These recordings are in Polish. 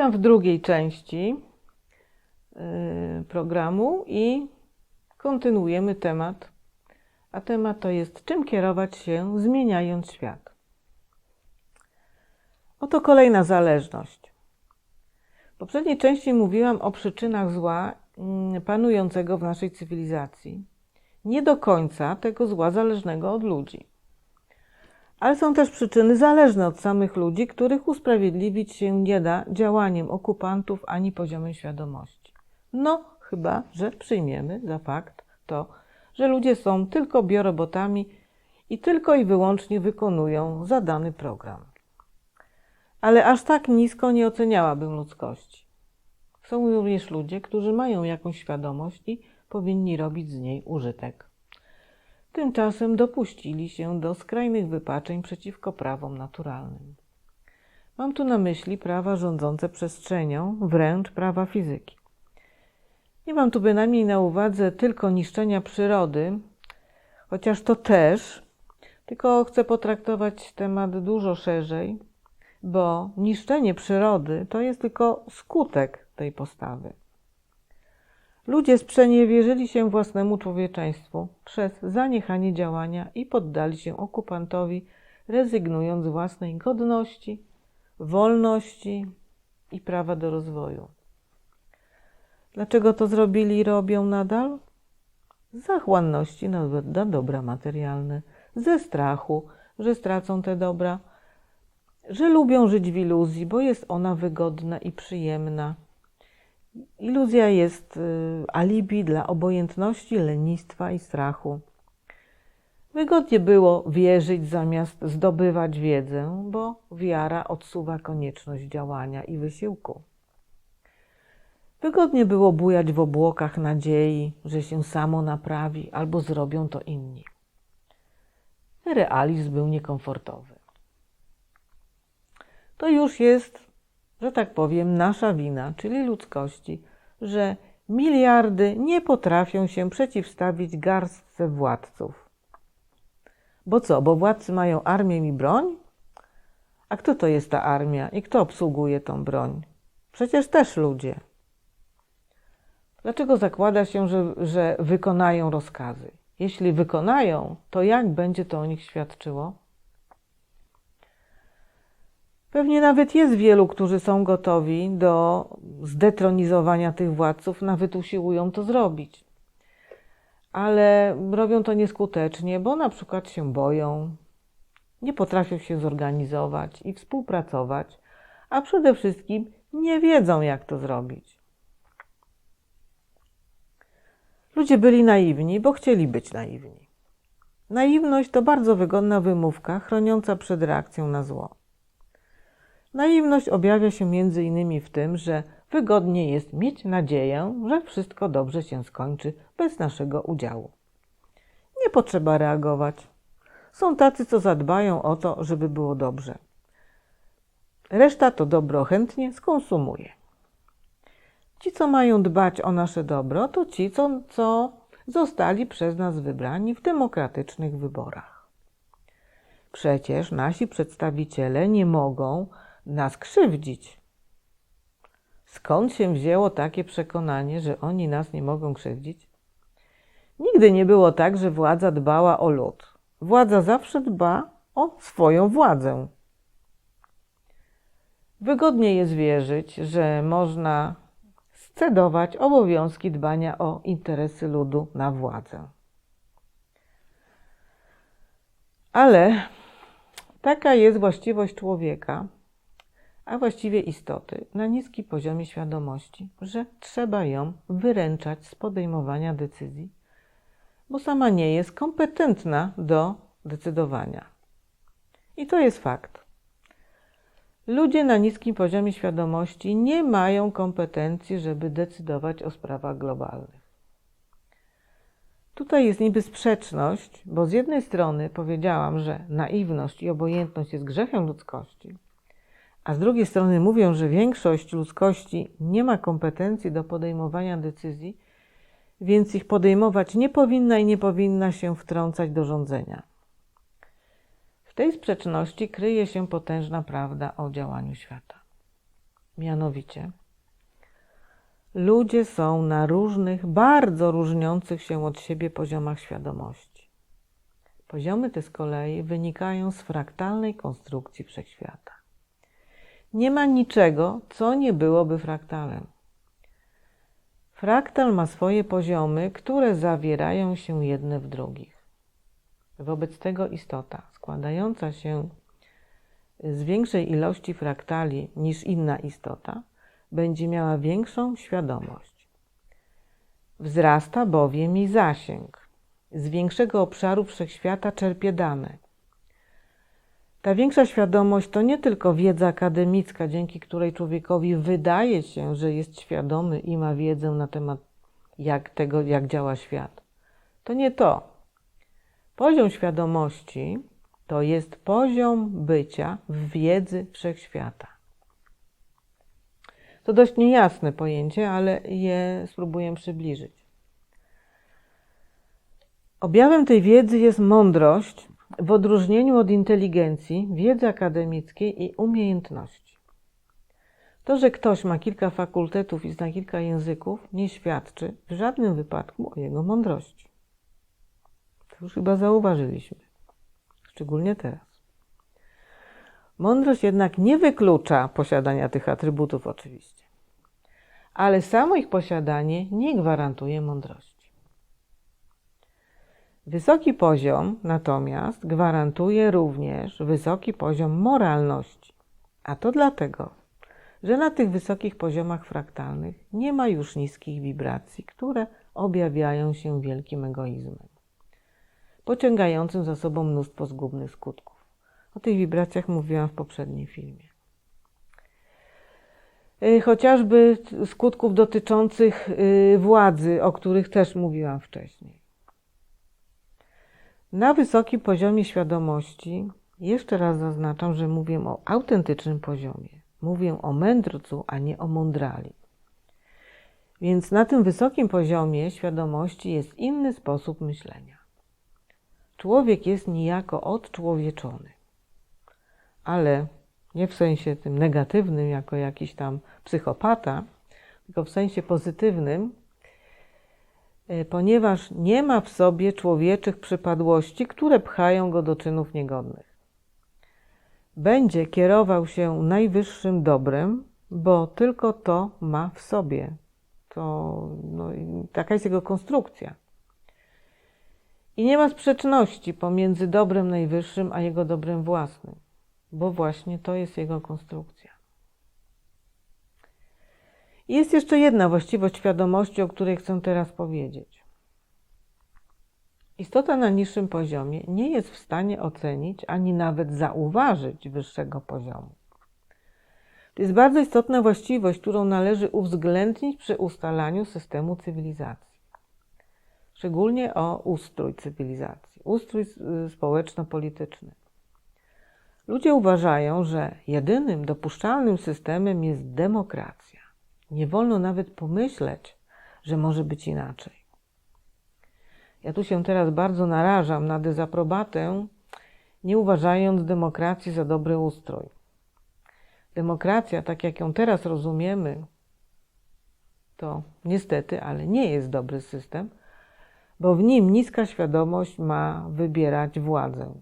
Witam w drugiej części y, programu i kontynuujemy temat. A temat to jest czym kierować się zmieniając świat. Oto kolejna zależność. W poprzedniej części mówiłam o przyczynach zła mm, panującego w naszej cywilizacji. Nie do końca tego zła zależnego od ludzi. Ale są też przyczyny zależne od samych ludzi, których usprawiedliwić się nie da działaniem okupantów ani poziomem świadomości. No, chyba, że przyjmiemy za fakt to, że ludzie są tylko biorobotami i tylko i wyłącznie wykonują zadany program. Ale aż tak nisko nie oceniałabym ludzkości. Są również ludzie, którzy mają jakąś świadomość i powinni robić z niej użytek. Tymczasem dopuścili się do skrajnych wypaczeń przeciwko prawom naturalnym. Mam tu na myśli prawa rządzące przestrzenią, wręcz prawa fizyki. Nie mam tu bynajmniej na uwadze tylko niszczenia przyrody, chociaż to też, tylko chcę potraktować temat dużo szerzej, bo niszczenie przyrody to jest tylko skutek tej postawy. Ludzie sprzeniewierzyli się własnemu człowieczeństwu przez zaniechanie działania i poddali się okupantowi, rezygnując z własnej godności, wolności i prawa do rozwoju. Dlaczego to zrobili i robią nadal? Z zachłanności na, dobra materialne, ze strachu, że stracą te dobra, że lubią żyć w iluzji, bo jest ona wygodna i przyjemna. Iluzja jest y, alibi dla obojętności, lenistwa i strachu. Wygodnie było wierzyć zamiast zdobywać wiedzę, bo wiara odsuwa konieczność działania i wysiłku. Wygodnie było bujać w obłokach nadziei, że się samo naprawi albo zrobią to inni. Realizm był niekomfortowy. To już jest, że tak powiem, nasza wina, czyli ludzkości, że miliardy nie potrafią się przeciwstawić garstce władców. Bo co, bo władcy mają armię i broń? A kto to jest ta armia i kto obsługuje tą broń? Przecież też ludzie. Dlaczego zakłada się, że, że wykonają rozkazy? Jeśli wykonają, to jak będzie to o nich świadczyło? Pewnie nawet jest wielu, którzy są gotowi do zdetronizowania tych władców, nawet usiłują to zrobić. Ale robią to nieskutecznie, bo na przykład się boją, nie potrafią się zorganizować i współpracować, a przede wszystkim nie wiedzą, jak to zrobić. Ludzie byli naiwni, bo chcieli być naiwni. Naiwność to bardzo wygodna wymówka chroniąca przed reakcją na zło. Naiwność objawia się między innymi w tym, że wygodnie jest mieć nadzieję, że wszystko dobrze się skończy bez naszego udziału. Nie potrzeba reagować. Są tacy, co zadbają o to, żeby było dobrze. Reszta to dobro chętnie skonsumuje. Ci, co mają dbać o nasze dobro, to ci, co, co zostali przez nas wybrani w demokratycznych wyborach. Przecież nasi przedstawiciele nie mogą nas krzywdzić. Skąd się wzięło takie przekonanie, że oni nas nie mogą krzywdzić? Nigdy nie było tak, że władza dbała o lud. Władza zawsze dba o swoją władzę. Wygodnie jest wierzyć, że można scedować obowiązki dbania o interesy ludu na władzę. Ale taka jest właściwość człowieka, a właściwie istoty, na niskim poziomie świadomości, że trzeba ją wyręczać z podejmowania decyzji, bo sama nie jest kompetentna do decydowania. I to jest fakt. Ludzie na niskim poziomie świadomości nie mają kompetencji, żeby decydować o sprawach globalnych. Tutaj jest niby sprzeczność, bo z jednej strony powiedziałam, że naiwność i obojętność jest grzechem ludzkości, a z drugiej strony mówią, że większość ludzkości nie ma kompetencji do podejmowania decyzji, więc ich podejmować nie powinna i nie powinna się wtrącać do rządzenia. W tej sprzeczności kryje się potężna prawda o działaniu świata. Mianowicie, ludzie są na różnych, bardzo różniących się od siebie poziomach świadomości. Poziomy te z kolei wynikają z fraktalnej konstrukcji wszechświata. Nie ma niczego, co nie byłoby fraktalem. Fraktal ma swoje poziomy, które zawierają się jedne w drugich. Wobec tego istota, składająca się z większej ilości fraktali niż inna istota, będzie miała większą świadomość. Wzrasta bowiem jej zasięg. Z większego obszaru wszechświata czerpie dane. Ta większa świadomość to nie tylko wiedza akademicka, dzięki której człowiekowi wydaje się, że jest świadomy i ma wiedzę na temat jak tego, jak działa świat. To nie to. Poziom świadomości to jest poziom bycia w wiedzy wszechświata. To dość niejasne pojęcie, ale je spróbuję przybliżyć. Objawem tej wiedzy jest mądrość w odróżnieniu od inteligencji, wiedzy akademickiej i umiejętności. To, że ktoś ma kilka fakultetów i zna kilka języków, nie świadczy w żadnym wypadku o jego mądrości. To już chyba zauważyliśmy, szczególnie teraz. Mądrość jednak nie wyklucza posiadania tych atrybutów, oczywiście, ale samo ich posiadanie nie gwarantuje mądrości. Wysoki poziom natomiast gwarantuje również wysoki poziom moralności, a to dlatego, że na tych wysokich poziomach fraktalnych nie ma już niskich wibracji, które objawiają się wielkim egoizmem, pociągającym za sobą mnóstwo zgubnych skutków. O tych wibracjach mówiłam w poprzednim filmie. Y, chociażby skutków dotyczących y, władzy, o których też mówiłam wcześniej. Na wysokim poziomie świadomości, jeszcze raz zaznaczam, że mówię o autentycznym poziomie Mówię o mędrcu, a nie o mądrali. Więc na tym wysokim poziomie świadomości jest inny sposób myślenia. Człowiek jest niejako odczłowieczony, ale nie w sensie tym negatywnym, jako jakiś tam psychopata, tylko w sensie pozytywnym, ponieważ nie ma w sobie człowieczych przypadłości, które pchają go do czynów niegodnych będzie kierował się najwyższym dobrem, bo tylko to ma w sobie. To, no, taka jest jego konstrukcja. I nie ma sprzeczności pomiędzy dobrem najwyższym a jego dobrem własnym, bo właśnie to jest jego konstrukcja. Jest jeszcze jedna właściwość świadomości, o której chcę teraz powiedzieć. Istota na niższym poziomie nie jest w stanie ocenić ani nawet zauważyć wyższego poziomu. To jest bardzo istotna właściwość, którą należy uwzględnić przy ustalaniu systemu cywilizacji. Szczególnie o ustrój cywilizacji, ustrój społeczno-polityczny. Ludzie uważają, że jedynym dopuszczalnym systemem jest demokracja. Nie wolno nawet pomyśleć, że może być inaczej. Ja tu się teraz bardzo narażam na dezaprobatę, nie uważając demokracji za dobry ustrój. Demokracja, tak jak ją teraz rozumiemy, to niestety, ale nie jest dobry system, bo w nim niska świadomość ma wybierać władzę.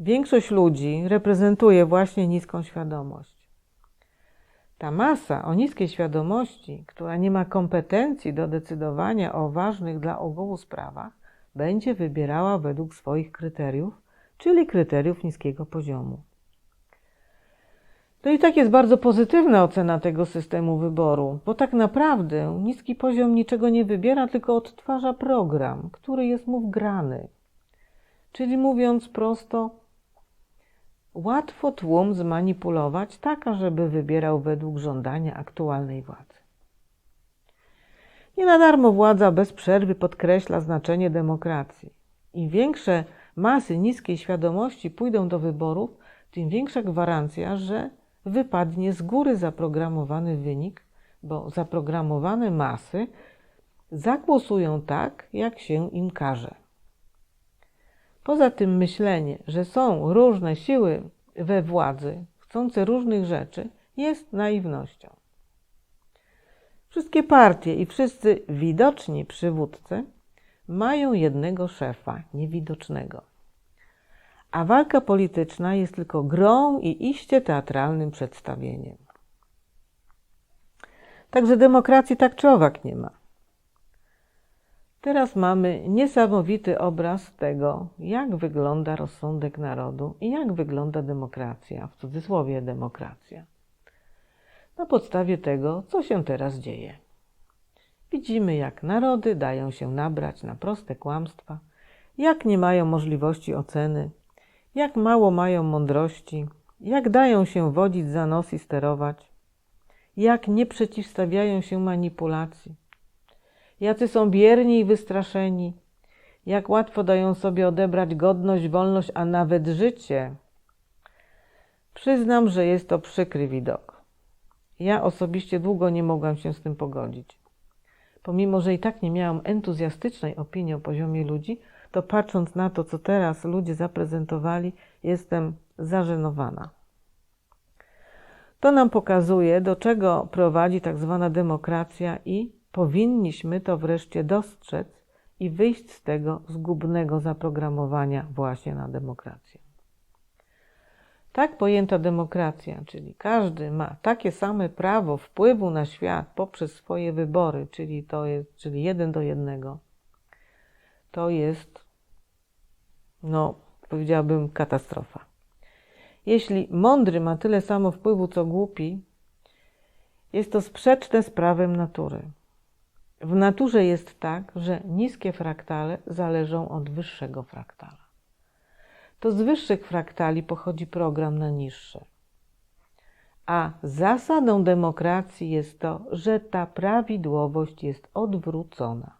Większość ludzi reprezentuje właśnie niską świadomość. Ta masa o niskiej świadomości, która nie ma kompetencji do decydowania o ważnych dla ogółu sprawach, będzie wybierała według swoich kryteriów, czyli kryteriów niskiego poziomu. To i tak jest bardzo pozytywna ocena tego systemu wyboru, bo tak naprawdę niski poziom niczego nie wybiera, tylko odtwarza program, który jest mu wgrany. Czyli mówiąc prosto, łatwo tłum zmanipulować tak, żeby wybierał według żądania aktualnej władzy. Nie na darmo władza bez przerwy podkreśla znaczenie demokracji. Im większe masy niskiej świadomości pójdą do wyborów, tym większa gwarancja, że wypadnie z góry zaprogramowany wynik, bo zaprogramowane masy zagłosują tak, jak się im każe. Poza tym myślenie, że są różne siły we władzy, chcące różnych rzeczy, jest naiwnością. Wszystkie partie i wszyscy widoczni przywódcy mają jednego szefa, niewidocznego. A walka polityczna jest tylko grą i iście teatralnym przedstawieniem. Także demokracji tak czy owak nie ma. Teraz mamy niesamowity obraz tego, jak wygląda rozsądek narodu i jak wygląda demokracja, w cudzysłowie demokracja. Na podstawie tego, co się teraz dzieje. Widzimy, jak narody dają się nabrać na proste kłamstwa, jak nie mają możliwości oceny, jak mało mają mądrości, jak dają się wodzić za nos i sterować, jak nie przeciwstawiają się manipulacji, jacy są bierni i wystraszeni, jak łatwo dają sobie odebrać godność, wolność, a nawet życie. Przyznam, że jest to przykry widok. Ja osobiście długo nie mogłam się z tym pogodzić. Pomimo, że i tak nie miałam entuzjastycznej opinii o poziomie ludzi, to patrząc na to, co teraz ludzie zaprezentowali, jestem zażenowana. To nam pokazuje, do czego prowadzi tak zwana demokracja i powinniśmy to wreszcie dostrzec i wyjść z tego zgubnego zaprogramowania właśnie na demokrację. Tak pojęta demokracja, czyli każdy ma takie same prawo wpływu na świat poprzez swoje wybory, czyli to jest, czyli jeden do jednego, to jest, no, powiedziałabym, katastrofa. Jeśli mądry ma tyle samo wpływu, co głupi, jest to sprzeczne z prawem natury. W naturze jest tak, że niskie fraktale zależą od wyższego fraktala. To z wyższych fraktali pochodzi program na niższe. A zasadą demokracji jest to, że ta prawidłowość jest odwrócona.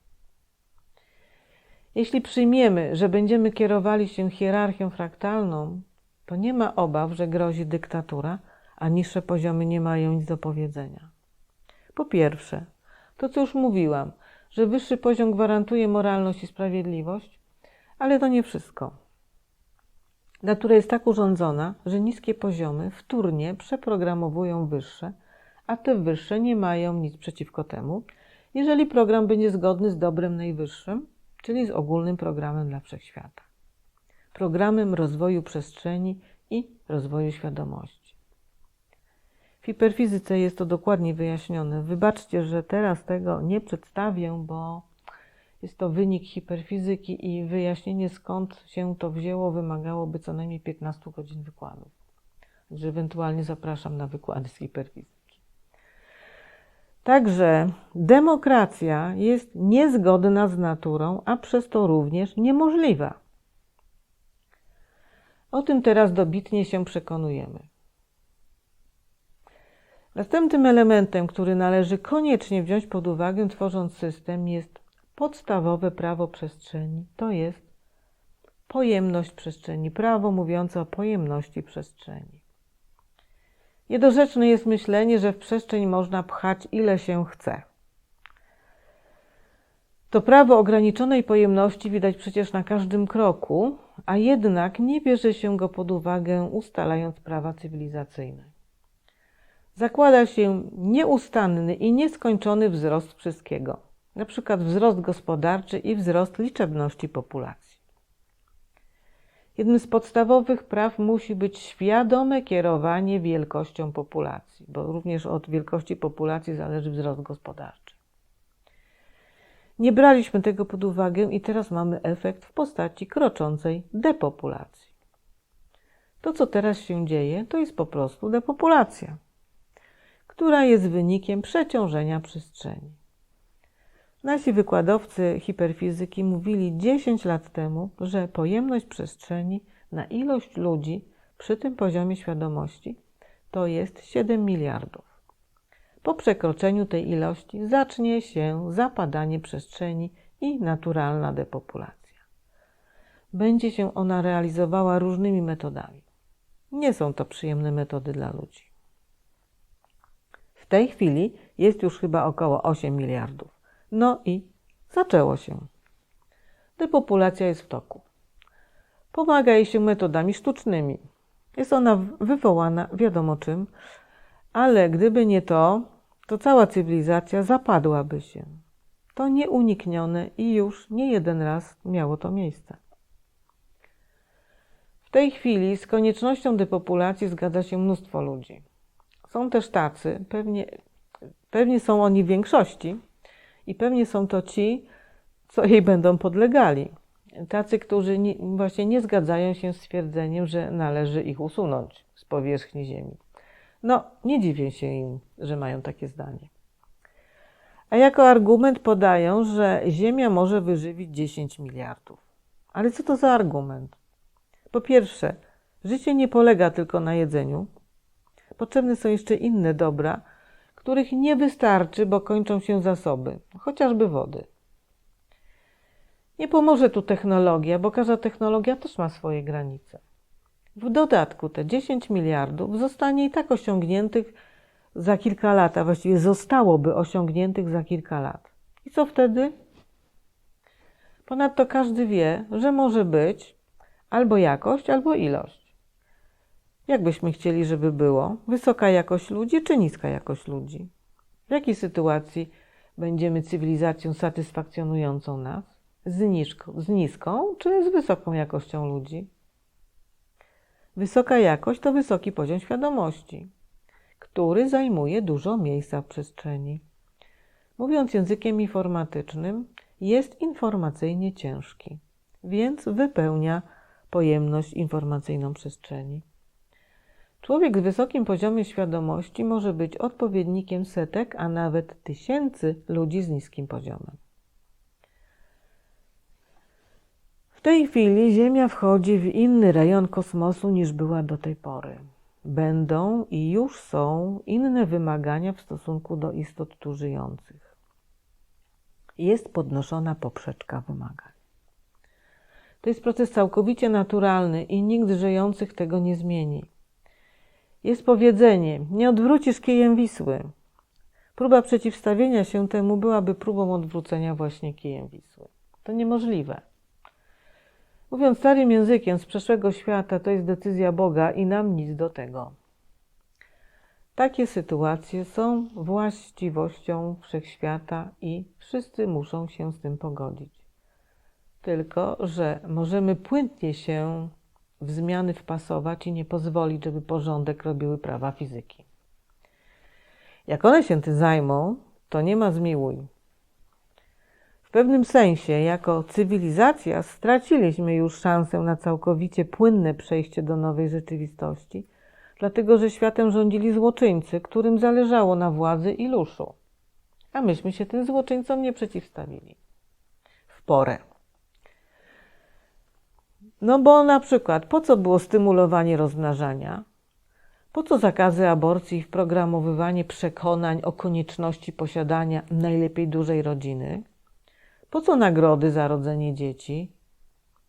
Jeśli przyjmiemy, że będziemy kierowali się hierarchią fraktalną, to nie ma obaw, że grozi dyktatura, a niższe poziomy nie mają nic do powiedzenia. Po pierwsze, to co już mówiłam, że wyższy poziom gwarantuje moralność i sprawiedliwość, ale to nie wszystko. Natura jest tak urządzona, że niskie poziomy wtórnie przeprogramowują wyższe, a te wyższe nie mają nic przeciwko temu, jeżeli program będzie zgodny z dobrem najwyższym, czyli z ogólnym programem dla wszechświata programem rozwoju przestrzeni i rozwoju świadomości. W hiperfizyce jest to dokładnie wyjaśnione. Wybaczcie, że teraz tego nie przedstawię, bo jest to wynik hiperfizyki i wyjaśnienie skąd się to wzięło wymagałoby co najmniej 15 godzin wykładów. Także ewentualnie zapraszam na wykłady z hiperfizyki. Także demokracja jest niezgodna z naturą, a przez to również niemożliwa. O tym teraz dobitnie się przekonujemy. Następnym elementem, który należy koniecznie wziąć pod uwagę, tworząc system, jest podstawowe prawo przestrzeni, to jest pojemność przestrzeni, prawo mówiące o pojemności przestrzeni. Niedorzeczne jest myślenie, że w przestrzeń można pchać ile się chce. To prawo ograniczonej pojemności widać przecież na każdym kroku, a jednak nie bierze się go pod uwagę, ustalając prawa cywilizacyjne. Zakłada się nieustanny i nieskończony wzrost wszystkiego, przykład wzrost gospodarczy i wzrost liczebności populacji. Jednym z podstawowych praw musi być świadome kierowanie wielkością populacji, bo również od wielkości populacji zależy wzrost gospodarczy. Nie braliśmy tego pod uwagę i teraz mamy efekt w postaci kroczącej depopulacji. To, co teraz się dzieje, to jest po prostu depopulacja, która jest wynikiem przeciążenia przestrzeni. Nasi wykładowcy hiperfizyki mówili 10 lat temu, że pojemność przestrzeni na ilość ludzi przy tym poziomie świadomości to jest 7 miliardów. Po przekroczeniu tej ilości zacznie się zapadanie przestrzeni i naturalna depopulacja. Będzie się ona realizowała różnymi metodami. Nie są to przyjemne metody dla ludzi. W tej chwili jest już chyba około 8 miliardów. No i zaczęło się. Depopulacja jest w toku. Pomaga jej się metodami sztucznymi. Jest ona wywołana wiadomo czym, Ale gdyby nie to, to cała cywilizacja zapadłaby się. To nieuniknione i już nie jeden raz miało to miejsce. W tej chwili z koniecznością depopulacji zgadza się mnóstwo ludzi. Są też tacy, pewnie, pewnie są oni w większości i pewnie są to ci, co jej będą podlegali. Tacy, którzy nie, właśnie nie zgadzają się z stwierdzeniem, że należy ich usunąć z powierzchni Ziemi. No, nie dziwię się im, że mają takie zdanie. A jako argument podają, że Ziemia może wyżywić 10 miliardów. Ale co to za argument? Po pierwsze, życie nie polega tylko na jedzeniu. Potrzebne są jeszcze inne dobra, których nie wystarczy, bo kończą się zasoby, chociażby wody. Nie pomoże tu technologia, bo każda technologia też ma swoje granice. W dodatku te 10 miliardów zostanie i tak osiągniętych za kilka lat, a właściwie zostałoby osiągniętych za kilka lat. I co wtedy? Ponadto każdy wie, że może być albo jakość, albo ilość. Jak byśmy chcieli, żeby było? Wysoka jakość ludzi czy niska jakość ludzi? W jakiej sytuacji będziemy cywilizacją satysfakcjonującą nas? Z, z niską czy z wysoką jakością ludzi? Wysoka jakość to wysoki poziom świadomości, który zajmuje dużo miejsca w przestrzeni. Mówiąc językiem informatycznym, jest informacyjnie ciężki, więc wypełnia pojemność informacyjną przestrzeni. Człowiek z wysokim poziomem świadomości może być odpowiednikiem setek, a nawet tysięcy ludzi z niskim poziomem. W tej chwili Ziemia wchodzi w inny rejon kosmosu niż była do tej pory. Będą i już są inne wymagania w stosunku do istot tu żyjących. Jest podnoszona poprzeczka wymagań. To jest proces całkowicie naturalny i nikt żyjących tego nie zmieni. Jest powiedzenie: nie odwrócisz kijem Wisły. Próba przeciwstawienia się temu byłaby próbą odwrócenia właśnie kijem Wisły. To niemożliwe. Mówiąc starym językiem z przeszłego świata, to jest decyzja Boga i nam nic do tego. Takie sytuacje są właściwością wszechświata i wszyscy muszą się z tym pogodzić. Tylko, że możemy płynnie się w zmiany wpasować i nie pozwolić, żeby porządek robiły prawa fizyki. Jak one się tym zajmą, to nie ma zmiłuj. W pewnym sensie, jako cywilizacja, straciliśmy już szansę na całkowicie płynne przejście do nowej rzeczywistości, dlatego że światem rządzili złoczyńcy, którym zależało na władzy i luszu. A myśmy się tym złoczyńcom nie przeciwstawili. W porę. No bo na przykład, po co było stymulowanie rozmnażania? Po co zakazy aborcji i wprogramowywanie przekonań o konieczności posiadania najlepiej dużej rodziny? Po co nagrody za rodzenie dzieci?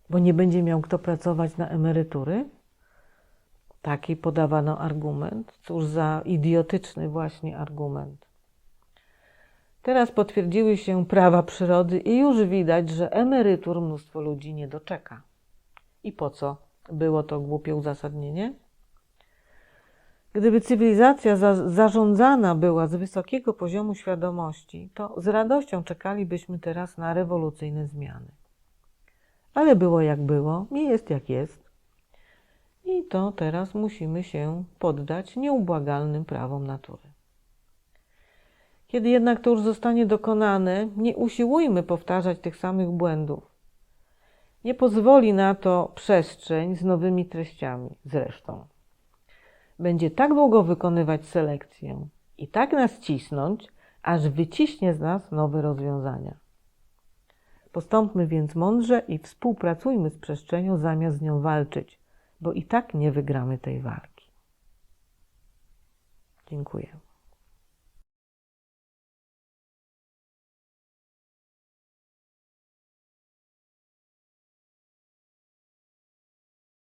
Bo nie będzie miał kto pracować na emerytury? Taki podawano argument. Cóż za idiotyczny właśnie argument. Teraz potwierdziły się prawa przyrody i już widać, że emerytur mnóstwo ludzi nie doczeka. I po co było to głupie uzasadnienie? Gdyby cywilizacja za, zarządzana była z wysokiego poziomu świadomości, to z radością czekalibyśmy teraz na rewolucyjne zmiany. Ale było jak było i jest jak jest. I to teraz musimy się poddać nieubłagalnym prawom natury. Kiedy jednak to już zostanie dokonane, nie usiłujmy powtarzać tych samych błędów. Nie pozwoli na to przestrzeń z nowymi treściami zresztą będzie tak długo wykonywać selekcję i tak nas cisnąć, aż wyciśnie z nas nowe rozwiązania. Postąpmy więc mądrze i współpracujmy z przestrzenią zamiast z nią walczyć, bo i tak nie wygramy tej walki. Dziękuję.